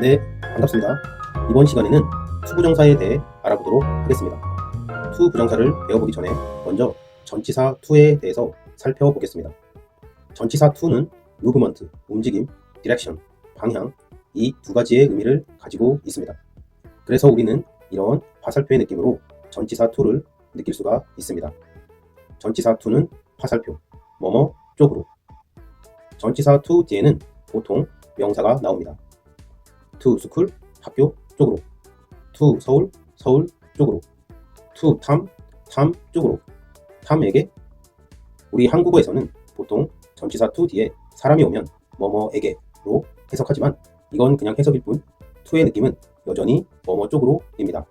네, 반갑습니다. 이번 시간에는 투부정사에 대해 알아보도록 하겠습니다. 투부정사를 배워보기 전에 먼저 전치사 투에 대해서 살펴보겠습니다. 전치사 투는 movement, 움직임, direction, 방향 이 두 가지의 의미를 가지고 있습니다. 그래서 우리는 이런 화살표의 느낌으로 전치사 투를 느낄 수가 있습니다. 전치사 투는 화살표, 뭐뭐 쪽으로. 전치사 투 뒤에는 보통 명사가 나옵니다. To school 학교 쪽으로 to 서울 서울 쪽으로 to 탐 탐 쪽으로 탐에게 우리 한국어에서는 보통 전치사 to 뒤에 사람이 오면 뭐뭐에게로 해석하지만 이건 그냥 해석일 뿐 to의 느낌은 여전히 뭐뭐 쪽으로입니다.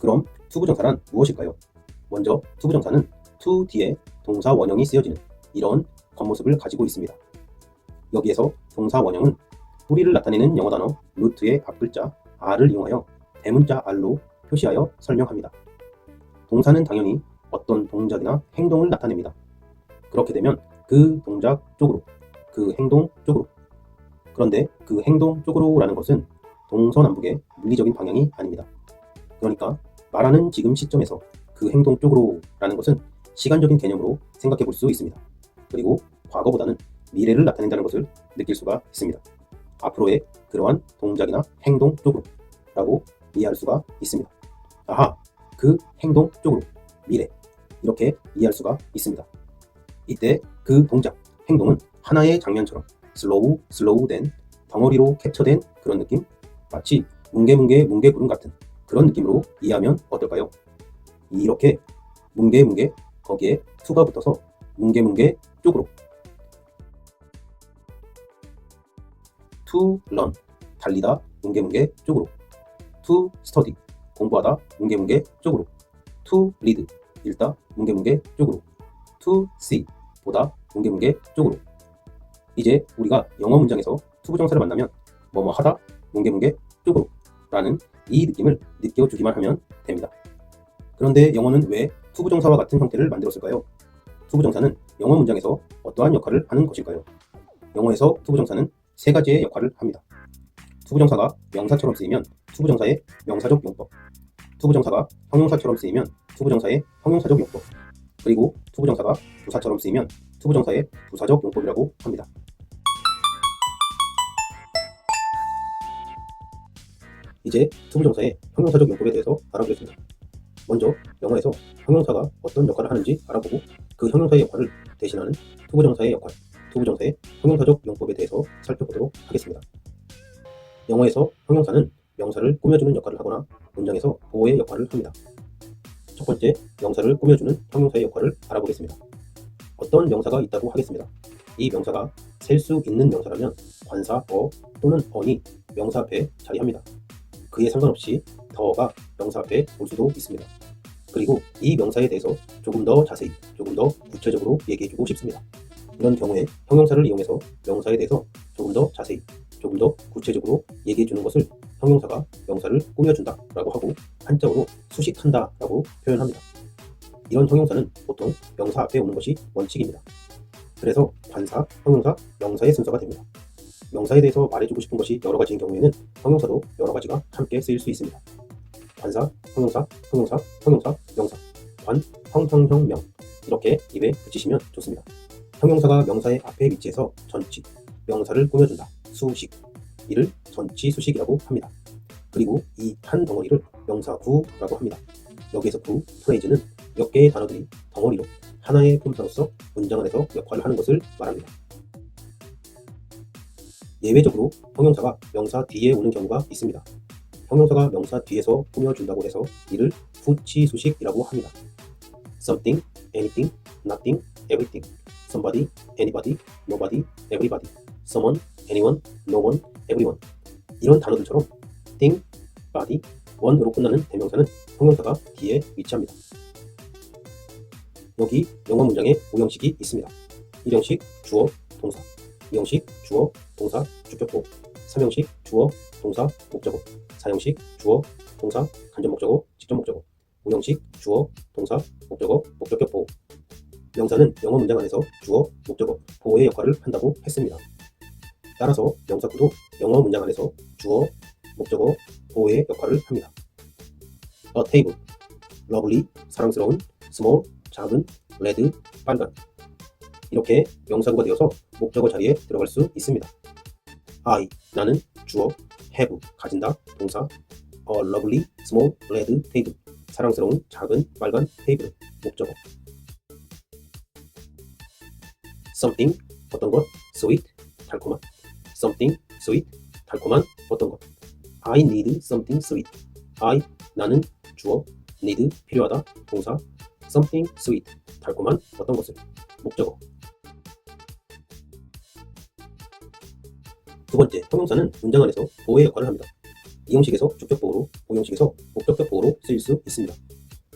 그럼 투부정사란 무엇일까요? 먼저 투부정사는 to 뒤에 동사 원형이 쓰여지는 이런 겉모습을 가지고 있습니다. 여기에서 동사 원형은 뿌리를 나타내는 영어 단어 루트의 앞글자 r을 이용하여 대문자 r로 표시하여 설명합니다. 동사는 당연히 어떤 동작이나 행동을 나타냅니다. 그렇게 되면 그 동작 쪽으로, 그 행동 쪽으로. 그런데 그 행동 쪽으로라는 것은 동서남북의 물리적인 방향이 아닙니다. 그러니까 말하는 지금 시점에서 그 행동 쪽으로라는 것은 시간적인 개념으로 생각해 볼 수 있습니다. 그리고 과거보다는 미래를 나타낸다는 것을 느낄 수가 있습니다. 앞으로의 그러한 동작이나 행동 쪽으로 라고 이해할 수가 있습니다. 아하, 그 행동 쪽으로 미래 이렇게 이해할 수가 있습니다. 이때 그 동작, 행동은 하나의 장면처럼 슬로우 슬로우 된 덩어리로 캡처된 그런 느낌 마치 뭉게뭉게 뭉게구름 같은 그런 느낌으로 이해하면 어떨까요? 이렇게 뭉게뭉게 거기에 투가 붙어서 뭉게뭉게 쪽으로 to learn. 달리다 뭉게뭉게 쪽으로. to study. 공부하다 뭉게뭉게 쪽으로. to read. 읽다 뭉게뭉게 쪽으로. to see. 보다 뭉게뭉게 쪽으로. 이제 우리가 영어 문장에서 투부정사를 만나면 뭐뭐 하다 뭉게뭉게 쪽으로 라는 이 느낌을 느껴주기만 하면 됩니다. 그런데 영어는 왜 투부정사와 같은 형태를 만들었을까요? 투부정사는 영어 문장에서 어떠한 역할을 하는 것일까요? 영어에서 투부정사는 세 가지의 역할을 합니다. 투부정사가 명사처럼 쓰이면 투부정사의 명사적 용법, 투부정사가 형용사처럼 쓰이면 투부정사의 형용사적 용법, 그리고 투부정사가 부사처럼 쓰이면 투부정사의 부사적 용법이라고 합니다. 이제 투부정사의 형용사적 용법에 대해서 알아보겠습니다. 먼저 영어에서 형용사가 어떤 역할을 하는지 알아보고 그 형용사의 역할을 대신하는 투부정사의 역할, 투부정사의 형용사적 용법에 대해서 살펴보도록 하겠습니다. 영어에서 형용사는 명사를 꾸며주는 역할을 하거나 문장에서 보호의 역할을 합니다. 첫 번째, 명사를 꾸며주는 형용사의 역할을 알아보겠습니다. 어떤 명사가 있다고 하겠습니다. 이 명사가 셀 수 있는 명사라면 관사 어 또는 on이 명사 앞에 자리합니다. 그에 상관없이 더가 명사 앞에 올 수도 있습니다. 그리고 이 명사에 대해서 조금 더 자세히, 조금 더 구체적으로 얘기해주고 싶습니다. 이런 경우에 형용사를 이용해서 명사에 대해서 조금 더 자세히, 조금 더 구체적으로 얘기해 주는 것을 형용사가 명사를 꾸며준다 라고 하고 한자어로 수식한다 라고 표현합니다. 이런 형용사는 보통 명사 앞에 오는 것이 원칙입니다. 그래서 관사, 형용사, 명사의 순서가 됩니다. 명사에 대해서 말해주고 싶은 것이 여러 가지인 경우에는 형용사도 여러 가지가 함께 쓰일 수 있습니다. 관사, 형용사, 형용사, 형용사, 명사, 관, 형, 형, 형, 명 이렇게 입에 붙이시면 좋습니다. 형용사가 명사의 앞에 위치해서 전치, 명사를 꾸며준다, 수식 이를 전치 수식이라고 합니다. 그리고 이 한 덩어리를 명사 구라고 합니다. 여기에서 구, 프레이즈는 몇 개의 단어들이 덩어리로 하나의 품사로서 문장 안에서 역할을 하는 것을 말합니다. 예외적으로 형용사가 명사 뒤에 오는 경우가 있습니다. 형용사가 명사 뒤에서 꾸며준다고 해서 이를 후치 수식이라고 합니다. something, anything, nothing, everything, somebody, anybody, nobody, everybody, someone, anyone, no one, everyone. 이런 단어들처럼 thing, body, one으로 끝나는 대명사는 형용사가 뒤에 위치합니다. 여기 영어 문장에 5형식이 있습니다. 1형식 주어, 동사. 2형식 주어, 동사, 주격보 3형식 주어, 동사, 목적어. 4형식 주어, 동사, 간접 목적어, 직접 목적어. 5형식 주어, 동사, 목적어, 목적격 보호 명사는 영어 문장 안에서 주어, 목적어, 보호의 역할을 한다고 했습니다. 따라서 명사구도 영어 문장 안에서 주어, 목적어, 보호의 역할을 합니다. A table, lovely, 사랑스러운, small, 작은, red, 빨간 이렇게 명사구가 되어서 목적어 자리에 들어갈 수 있습니다. I, 나는 주어, have, 가진다, 동사, a lovely, small, red table 사랑스러운 작은 빨간 테이블 목적어 something 어떤 것? Sweet 달콤한. Something sweet 달콤한 어떤 것? I need something sweet. I 나는 주어 need 필요하다 동사. Something sweet 달콤한 어떤 것을? 목적어. 두 번째 형용사는 문장 안에서 보호의 역할을 합니다. 이 형식에서 주격 보호로, 보형식에서 목적격 보호로 쓰일 수 있습니다.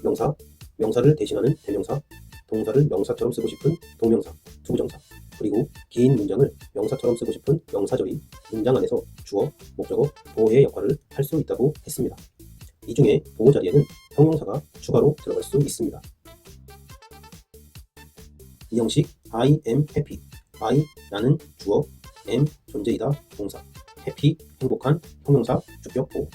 명사, 명사를 대신하는 대명사, 동사를 명사처럼 쓰고 싶은 동명사, 투부정사, 그리고 긴 문장을 명사처럼 쓰고 싶은 명사절이 문장 안에서 주어, 목적어, 보호의 역할을 할 수 있다고 했습니다. 이 중에 보호 자리에는 형용사가 추가로 들어갈 수 있습니다. 이 형식 I am happy, I 나는 주어, am 존재이다 동사, happy 행복한 형용사 주격 보호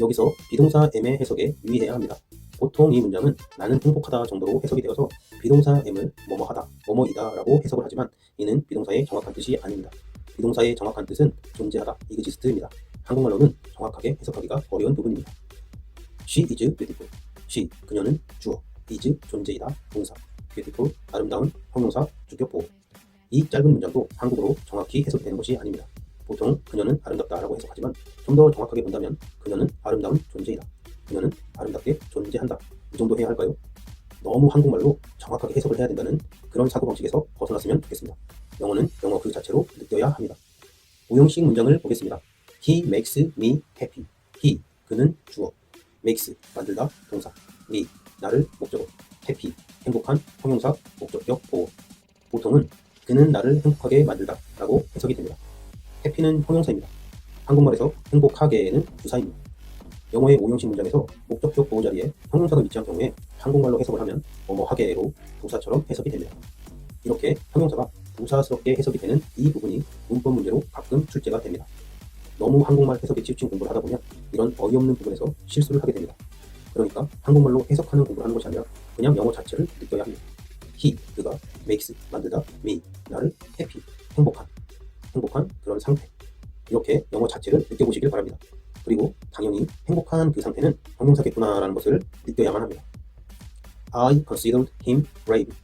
여기서 비동사 am의 해석에 유의해야 합니다. 보통 이 문장은 나는 행복하다 정도로 해석이 되어서 비동사 am을 뭐뭐하다, 뭐뭐이다 라고 해석을 하지만 이는 비동사의 정확한 뜻이 아닙니다. 비동사의 정확한 뜻은 존재하다, 이그지스트입니다. 한국말로는 정확하게 해석하기가 어려운 부분입니다. She is beautiful. She, 그녀는 주어, is 존재이다, 동사, beautiful, 아름다운 형용사 주격 보호 이 짧은 문장도 한국어로 정확히 해석이 되는 것이 아닙니다. 보통 그녀는 아름답다라고 해석하지만 좀 더 정확하게 본다면 그녀는 아름다운 존재이다. 그녀는 아름답게 존재한다. 이 정도 해야 할까요? 너무 한국말로 정확하게 해석을 해야 된다는 그런 사고방식에서 벗어났으면 좋겠습니다. 영어는 영어 그 자체로 느껴야 합니다. 오형식 문장을 보겠습니다. He makes me happy. He, 그는 주어. makes, 만들다, 동사. me, 나를 목적어. happy, 행복한, 형용사, 목적격, 보호. 보통은 그는 나를 행복하게 만들다 라고 해석이 됩니다. 해피는 형용사입니다. 한국말에서 행복하게는 부사입니다. 영어의 오형식 문장에서 목적격 보호 자리에 형용사가 위치한 경우에 한국말로 해석을 하면 뭐뭐하게로 부사처럼 해석이 됩니다. 이렇게 형용사가 부사스럽게 해석이 되는 이 부분이 문법 문제로 가끔 출제가 됩니다. 너무 한국말 해석에 치우친 공부를 하다 보면 이런 어이없는 부분에서 실수를 하게 됩니다. 그러니까 한국말로 해석하는 공부를 하는 것이 아니라 그냥 영어 자체를 느껴야 합니다. he, 그가, makes, 만들다, me, 나를 happy, 행복한, 행복한 그런 상태. 이렇게 영어 자체를 느껴보시길 바랍니다. 그리고 당연히 행복한 그 상태는 형용사겠구나라는 것을 느껴야만 합니다. I considered him brave.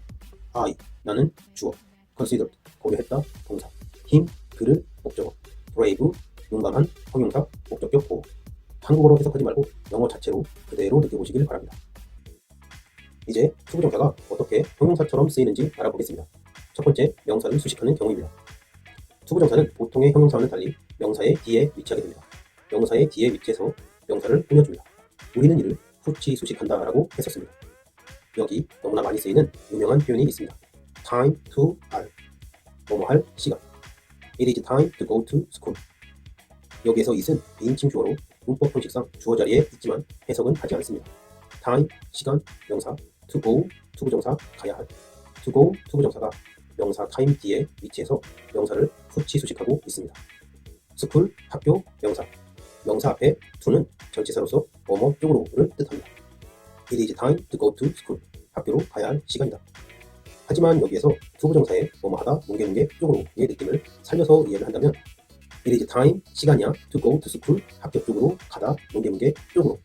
I, 나는 주어. considered, 고려했다, 동사. him, 그를 목적어. brave, 용감한 형용사, 목적격 보호. 한국어로 해석하지 말고 영어 자체로 그대로 느껴보시길 바랍니다. 이제 투부정사가 어떻게 형용사처럼 쓰이는지 알아보겠습니다. 첫 번째, 명사를 수식하는 경우입니다. 투부정사는 보통의 형용사와는 달리 명사의 뒤에 위치하게 됩니다. 명사의 뒤에 위치해서 명사를 꾸며줍니다. 우리는 이를 후치 수식한다라고 했었습니다. 여기 너무나 많이 쓰이는 유명한 표현이 있습니다. time to r 뭐뭐 할 시간 it is time to go to school 여기에서 it은 비인칭 주어로 문법 형식상 주어 자리에 있지만 해석은 하지 않습니다. time 시간 명사 to go 투부정사 가야 할 to go 투부정사가 명사 time 뒤에 위치해서 명사를 후치 수식하고 있습니다. 스쿨 학교 명사 명사 앞에 to는 전치사로서 뭐뭐 쪽으로를 뜻합니다. It is time to go to school. 학교로 가야 할 시간이다. 하지만 여기에서 투부정사의 뭐뭐 하다 뭉게뭉게 쪽으로의 느낌을 살려서 이해를 한다면 It is time 시간이야 to go to school 학교 쪽으로 가다 뭉게뭉게 쪽으로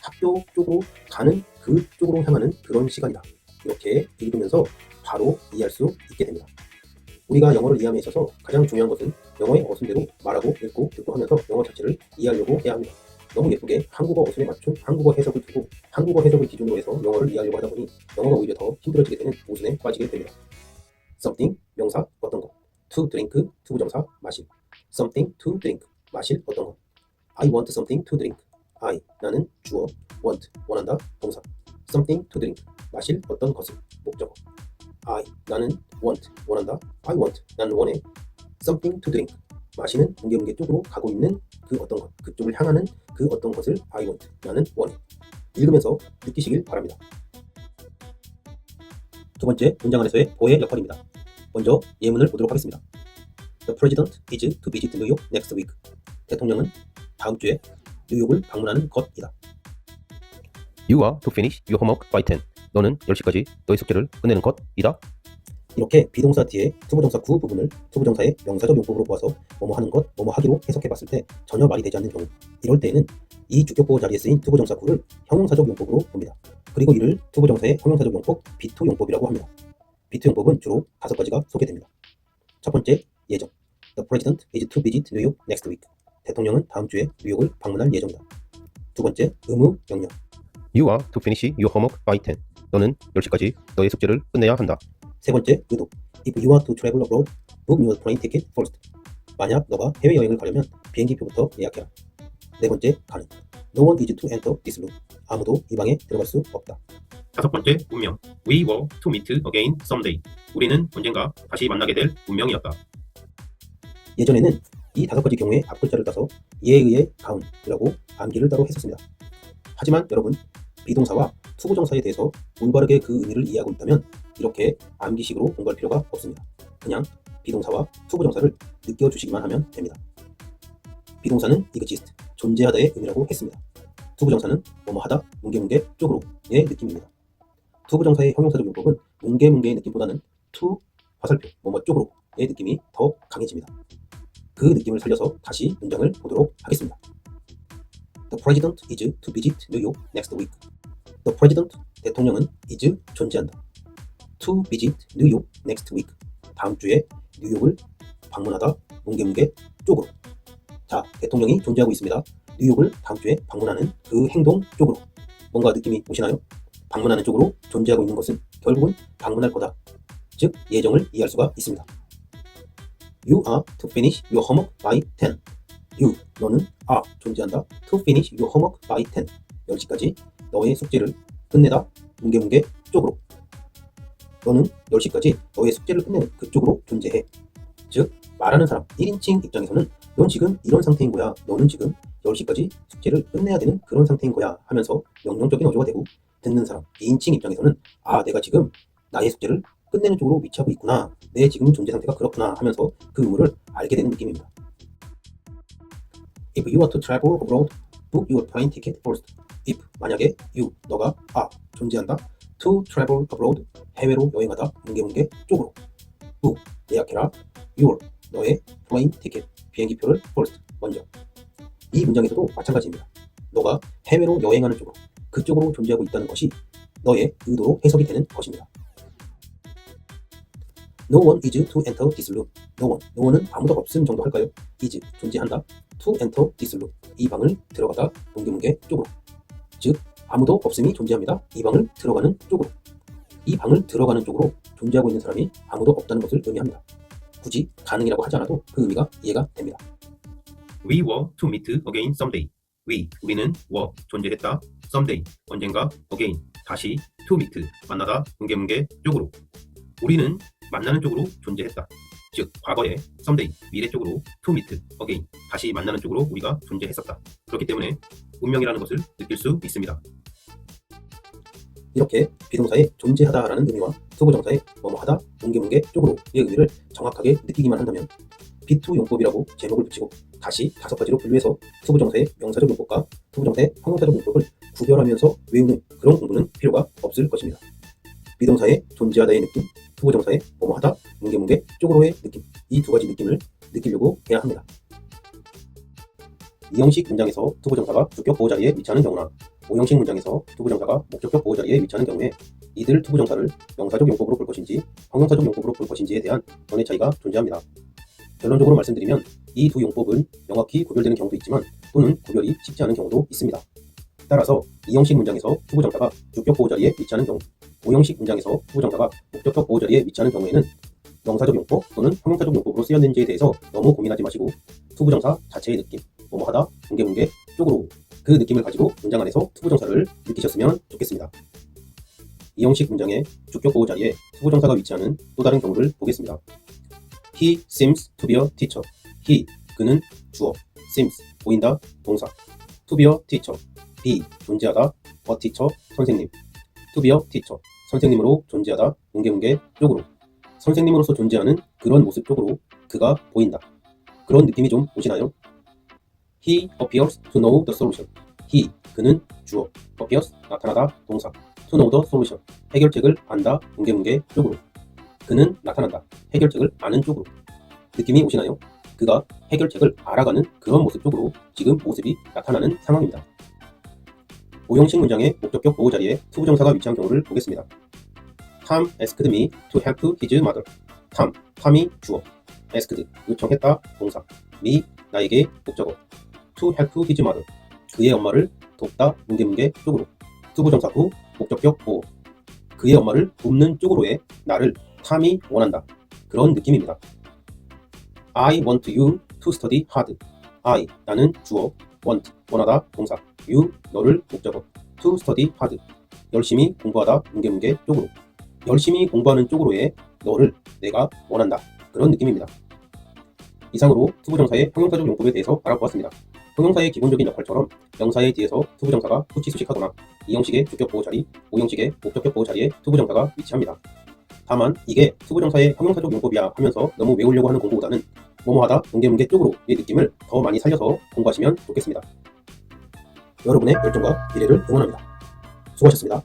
학교 쪽으로 가는 그 쪽으로 향하는 그런 시간이다. 이렇게 읽으면서 바로 이해할 수 있게 됩니다. 우리가 영어를 이해함에 있어서 가장 중요한 것은 영어의 어순대로 말하고 읽고 듣고 하면서 영어 자체를 이해하려고 해야 합니다. 너무 예쁘게 한국어 어순에 맞춘 한국어 해석을 두고 한국어 해석을 기준으로 해서 영어를 이해하려고 하다 보니 영어가 오히려 더 힘들어지게 되는 모순에 빠지게 됩니다. something 명사 어떤 것? To drink 투부정사 마실. Something to drink 마실 어떤 것? I want something to drink. I 나는 주어 want 원한다 동사. Something to drink 마실 어떤 것을? 목적어. I 나는 want 원한다 I want 나는 원해 something to drink 마시는 뭉게뭉게 쪽으로 가고 있는 그 어떤 것 그쪽을 향하는 그 어떤 것을 I want 나는 원해 읽으면서 느끼시길 바랍니다. 두 번째 문장 안에서의 보의 역할입니다. 먼저 예문을 보도록 하겠습니다. The president is to visit New York next week. 대통령은 다음 주에 뉴욕을 방문하는 것이다. You are to finish your homework by 10. 너는 10시까지 너의 숙제를 끝내는 것이다. 이렇게 비동사 뒤에 투부정사 구 부분을 투부정사의 명사적 용법으로 보아서 뭐뭐 하는 것, 뭐뭐 하기로 해석해 봤을 때 전혀 말이 되지 않는 경우 이럴 때에는 이 주격보호 자리에 쓰인 투부정사 구를 형용사적 용법으로 봅니다. 그리고 이를 투부정사의 형용사적 용법 B2 용법이라고 합니다. B2 용법은 주로 다섯 가지가 소개됩니다. 첫 번째, 예정. The president is to visit New York next week. 대통령은 다음 주에 뉴욕을 방문할 예정이다. 두 번째, 의무, 명령. You are to finish your homework by 10. 너는 10시까지 너의 숙제를 끝내야 한다. 세 번째, 의도. If you are to travel abroad, book your plane ticket first. 만약 너가 해외여행을 가려면 비행기표부터 예약해라. 네 번째, 가능. No one is to enter this room. 아무도 이 방에 들어갈 수 없다. 다섯 번째 운명. We were to meet again someday. 우리는 언젠가 다시 만나게 될 운명이었다. 예전에는 이 다섯 가지 경우에 앞글자를 따서 예에 의해 가운이라고 암기를 따로 했었습니다. 하지만 여러분, 비동사와 투부정사에 대해서 올바르게 그 의미를 이해하고 있다면 이렇게 암기식으로 공부할 필요가 없습니다. 그냥 비동사와 투부정사를 느껴주시기만 하면 됩니다. 비동사는 exist, 존재하다의 의미라고 했습니다. 투부정사는 뭐뭐 하다, 뭉게뭉게, 쪽으로의 느낌입니다. 투부정사의 형용사적 용법은 뭉게뭉게의 느낌보다는 to, 화살표, 뭐뭐 쪽으로의 느낌이 더 강해집니다. 그 느낌을 살려서 다시 문장을 보도록 하겠습니다. The president is to visit New York next week. The president, 대통령은 is 존재한다. To visit New York next week. 다음 주에 뉴욕을 방문하다 뭉게뭉게 쪽으로. 자, 대통령이 존재하고 있습니다. 뉴욕을 다음 주에 방문하는 그 행동 쪽으로. 뭔가 느낌이 오시나요? 방문하는 쪽으로 존재하고 있는 것은 결국은 방문할 거다. 즉, 예정을 이해할 수가 있습니다. You are to finish your homework by 10. You, 너는 are, 존재한다. To finish your homework by 10. 10시까지 너의 숙제를 끝내다. 뭉게뭉게 쪽으로. 너는 10시까지 너의 숙제를 끝내는 그쪽으로 존재해. 즉, 말하는 사람 1인칭 입장에서는 넌 지금 이런 상태인 거야. 너는 지금 10시까지 숙제를 끝내야 되는 그런 상태인 거야 하면서 명령적인 어조가 되고 듣는 사람 2인칭 입장에서는 아, 내가 지금 나의 숙제를 끝내는 쪽으로 위치하고 있구나. 내 지금 존재 상태가 그렇구나 하면서 그 의무를 알게 되는 느낌입니다. If you are to travel abroad, book your plane ticket first. If 만약에 you 너가 아 존재한다 to travel abroad 해외로 여행하다 뭉게뭉게 쪽으로 book 예약해라 your 너의 plane ticket 비행기표를 first 먼저 이 문장에서도 마찬가지입니다. 너가 해외로 여행하는 쪽으로 그쪽으로 존재하고 있다는 것이 너의 의도로 해석이 되는 것입니다. No one is to enter this room. No one. No one은 아무도 없음 정도 할까요? is 존재한다. To enter this room. 이 방을 들어가다 뭉게뭉게 쪽으로. 즉 아무도 없음이 존재합니다. 이 방을 들어가는 쪽으로. 이 방을 들어가는 쪽으로 존재하고 있는 사람이 아무도 없다는 것을 의미합니다. 굳이 가능이라고 하지 않아도 그 의미가 이해가 됩니다. We were to meet again someday. We, 우리는 were, 존재했다. someday, 언젠가 again, 다시 to meet, 만나다, 뭉게뭉게 쪽으로. 우리는 만나는 쪽으로 존재했다. 즉, 과거에 someday, 미래 쪽으로 to meet again, 다시 만나는 쪽으로 우리가 존재했었다. 그렇기 때문에 운명이라는 것을 느낄 수 있습니다. 이렇게 비동사의 존재하다라는 의미와 투부정사의 뭐뭐하다, 뭉게뭉게 쪽으로의 의미를 정확하게 느끼기만 한다면 B2 용법이라고 제목을 붙이고 다시 다섯 가지로 분류해서 투부정사의 명사적 용법과 투부정사의 형용사적 용법을 구별하면서 외우는 그런 공부는 필요가 없을 것입니다. 비동사의 존재하다의 느낌, 투부정사의 뭐뭐하다, 뭉게뭉게 쪽으로의 느낌 이 두 가지 느낌을 느끼려고 해야 합니다. 이형식 문장에서 투부정사가 주격 보호 자리에 위치하는 경우나 오형식 문장에서 투부정사가 목적격 보호 자리에 위치하는 경우에 이들 투부정사를 명사적 용법으로 볼 것인지 형용사적 용법으로 볼 것인지에 대한 견해 차이가 존재합니다. 결론적으로 말씀드리면 이 두 용법은 명확히 구별되는 경우도 있지만 또는 구별이 쉽지 않은 경우도 있습니다. 따라서 이형식 문장에서 투부정사가 주격 보호 자리에 위치하는 경우, 오형식 문장에서 투부정사가 목적격 보호 자리에 위치하는 경우에는 명사적 용법 또는 형용사적 용법으로 쓰였는지에 대해서 너무 고민하지 마시고 투부정사 자체의 느낌, 뭐뭐하다, 뭉게뭉게, 쪽으로 그 느낌을 가지고 문장 안에서 투부정사를 느끼셨으면 좋겠습니다. 이형식 문장의 주격 보호 자리에 투부정사가 위치하는 또 다른 경우를 보겠습니다. He seems to be a teacher. He 그는 주어 seems 보인다 동사 to be a teacher be 존재하다 a teacher 선생님 to be a teacher 선생님으로 존재하다 뭉게뭉게 쪽으로 선생님으로서 존재하는 그런 모습 쪽으로 그가 보인다. 그런 느낌이 좀 오시나요? He appears to know the solution. He, 그는 주어. appears, 나타나다, 동사. to know the solution. 해결책을 안다, 뭉게뭉게 쪽으로. 그는 나타난다. 해결책을 아는 쪽으로. 느낌이 오시나요? 그가 해결책을 알아가는 그런 모습 쪽으로 지금 모습이 나타나는 상황입니다. 오형식 문장의 목적격 보호 자리에 투부정사가 위치한 경우를 보겠습니다. Tom asked me to help his mother. Tom, 탐이 주어. asked, 요청했다, 동사. me, 나에게 목적어. To help his mother. 그의 엄마를 돕다, 뭉게뭉게 쪽으로. 투부정사 후 목적격 보호. 그의 엄마를 돕는 쪽으로의 나를 탐이 원한다. 그런 느낌입니다. I want you to study hard. I, 나는 주어. want, 원하다, 동사. you, 너를 목적어. to study hard. 열심히 공부하다, 뭉게뭉게 쪽으로. 열심히 공부하는 쪽으로의 너를 내가 원한다. 그런 느낌입니다. 이상으로 투부정사의 형용사적 용법에 대해서 알아보았습니다. 형용사의 기본적인 역할처럼 명사의 뒤에서 투부정사가 수치수식하거나 이 형식의 주격 보호 자리, 오 형식의 목적격 보호 자리에 투부정사가 위치합니다. 다만 이게 투부정사의 형용사적 용법이야 하면서 너무 외우려고 하는 공부보다는 뭐뭐하다, 뭉게뭉게 쪽으로의 느낌을 더 많이 살려서 공부하시면 좋겠습니다. 여러분의 열정과 미래를 응원합니다. 수고하셨습니다.